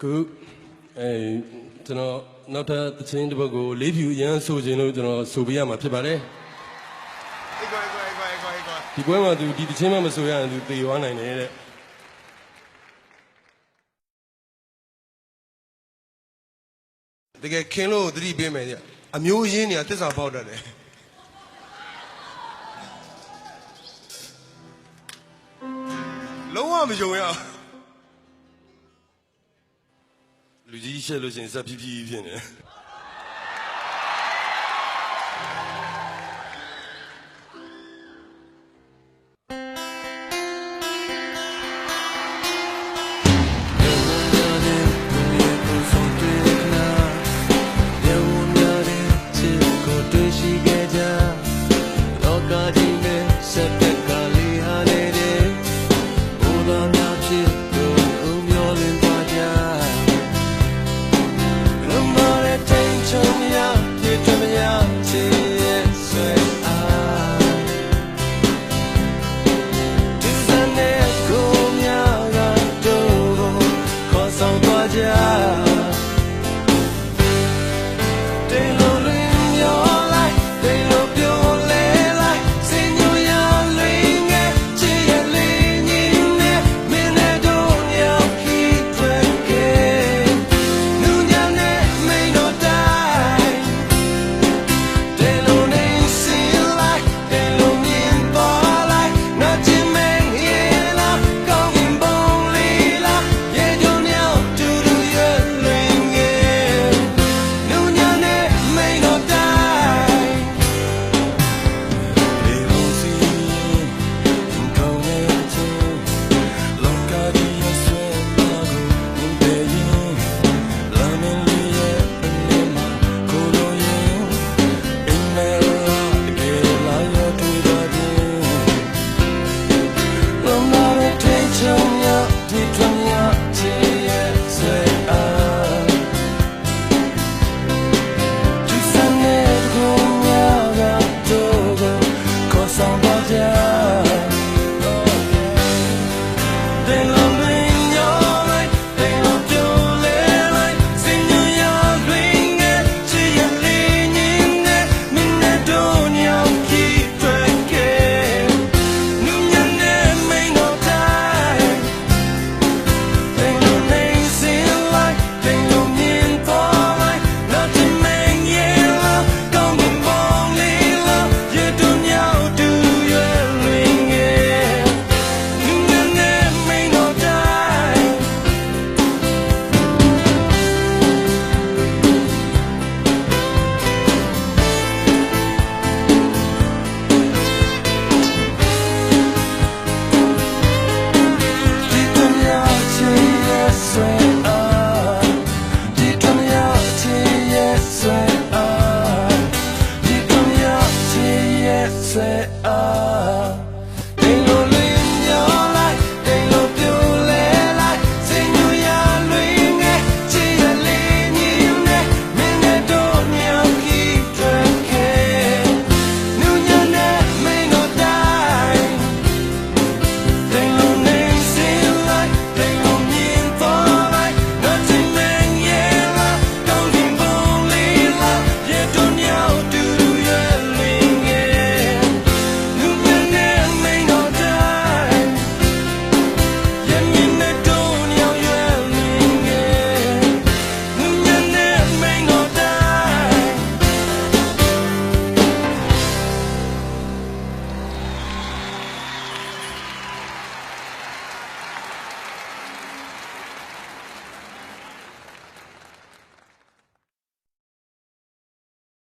ခုအဲကျွန်တော်နောက်ထပ်သချင်းတစ်ပုဒ်ကိုလေးဖြူရမ်းဆိုခြင်းလို့ကျွန်တော်ဆိုပြရမှာဖြစ်ပါတယ်အေးကွာအေးကွာအေးကွာအေးကွာအေးကွာဒီပွဲမှာသူဒီသချင်းမှမဆိုရရင်သူသေသွားနိုင်တယ်တဲ့တကယ်ခင်းလို့သတိပေးမယ်ကြအမျိုးရင်းနေတစ္ဆာပေါက်တတ်တယ်လုံးဝမယုံရအောင် လူကြီးရှက်လို့ရှိရင်ဇက်ဖြည်းဖြည်းဖြစ်နေ something us.